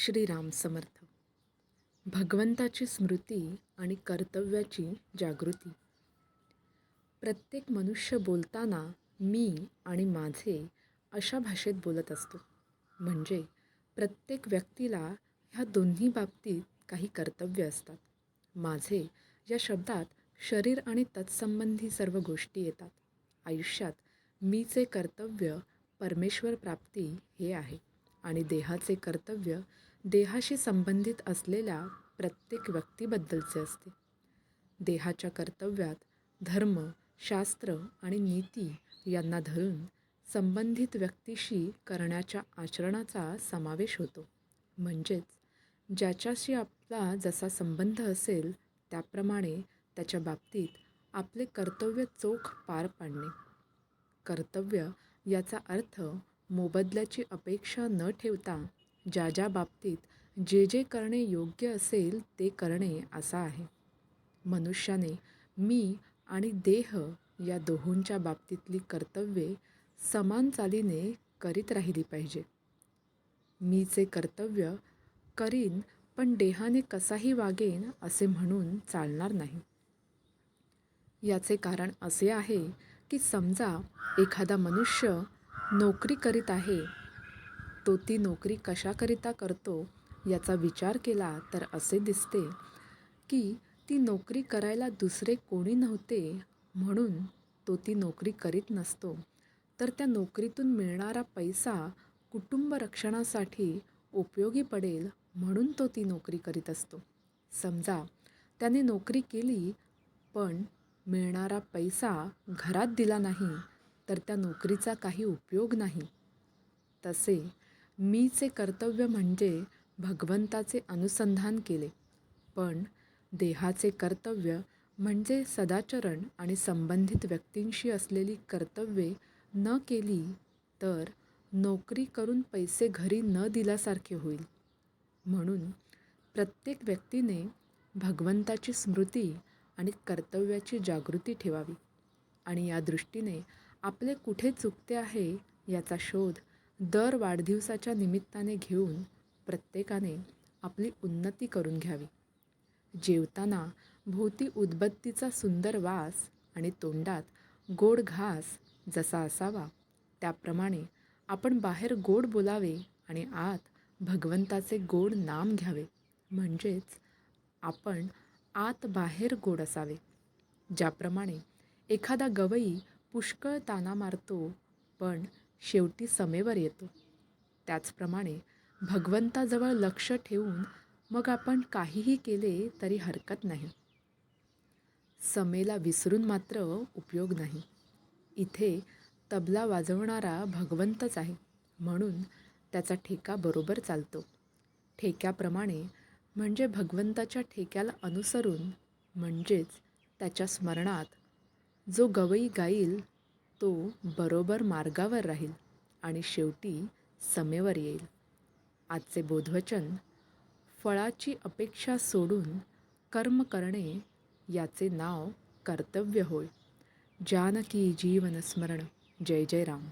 श्रीराम समर्थ. भगवंताची स्मृती आणि कर्तव्याची जागृती. प्रत्येक मनुष्य बोलताना मी आणि माझे अशा भाषेत बोलत असतो. म्हणजे प्रत्येक व्यक्तीला ह्या दोन्ही बाबतीत काही कर्तव्य असतात. माझे या शब्दात शरीर आणि तत्संबंधी सर्व गोष्टी येतात. आयुष्यात मीचे कर्तव्य परमेश्वर प्राप्ती हे आहे आणि देहाचे कर्तव्य देहाशी संबंधित असलेल्या प्रत्येक व्यक्तीबद्दलचे असते. देहाच्या कर्तव्यात धर्म शास्त्र आणि नीती यांना धरून संबंधित व्यक्तीशी करण्याच्या आचरणाचा समावेश होतो. म्हणजेच ज्याच्याशी आपला जसा संबंध असेल त्याप्रमाणे त्याच्या बाबतीत आपले कर्तव्य चोख पार पाडणे. कर्तव्य याचा अर्थ मोबदल्याची अपेक्षा न ठेवता ज्या ज्या बाबतीत जे जे करणे योग्य असेल ते करणे असा आहे. मनुष्याने मी आणि देह या दोहोंच्या बाबतीतली कर्तव्ये समान चालीने करीत राहिली पाहिजे. मीचे कर्तव्य करीन पण देहाने कसाही वागेन असे म्हणून चालणार नाही. याचे कारण असे आहे की समजा एखादा मनुष्य नोकरी करीत आहे तो ती नोकरी कशाकरिता करतो याचा विचार केला तर असे दिसते की ती नोकरी करायला दुसरे कोणी नव्हते म्हणून तो ती नोकरी करीत नसतो. तर त्या नोकरीतून मिळणारा पैसा कुटुंब रक्षणासाठी उपयोगी पडेल म्हणून तो ती नोकरी करीत असतो. समजा त्याने नोकरी केली पण मिळणारा पैसा घरात दिला नाही तर त्या नोकरीचा काही उपयोग नाही. तसे मीचे कर्तव्य म्हणजे भगवंताचे अनुसंधान केले. पण देहाचे कर्तव्य म्हणजे सदाचरण आणि संबंधित व्यक्तींशी असलेली कर्तव्ये न केली तर नोकरी करून पैसे घरी न दिल्यासारखे होईल. म्हणून प्रत्येक व्यक्तीने भगवंताची स्मृती आणि कर्तव्याची जागृती ठेवावी आणि या दृष्टीने आपले कुठे चुकते आहे याचा शोध दर वाढदिवसाच्या निमित्ताने घेऊन प्रत्येकाने आपली उन्नती करून घ्यावी. जेवताना भोवती उदबत्तीचा सुंदर वास आणि तोंडात गोड घास जसा असावा त्याप्रमाणे आपण बाहेर गोड बोलावे आणि आत भगवंताचे गोड नाम घ्यावे. म्हणजेच आपण आत बाहेर गोड असावे ज्याप्रमाणे एखादा गवई पुष्कळ ताना मारतो पण शेवटी समेवर येतो. त्याचप्रमाणे भगवंताजवळ लक्ष ठेवून मग आपण काहीही केले तरी हरकत नाही. समेला विसरून मात्र उपयोग नाही. इथे तबला वाजवणारा भगवंतच आहे. म्हणून त्याचा ठेका बरोबर चालतो. ठेक्याप्रमाणे म्हणजे भगवंताच्या ठेक्याला अनुसरून म्हणजेच त्याच्या स्मरणात जो गवई गाईल तो बरोबर मार्गावर राहील आणि शेवटी समेवर येईल. आजचे बोधवचन फळाची अपेक्षा सोडून कर्म करणे याचे नाव कर्तव्य होय. जानकी जीवन स्मरण. जय जय राम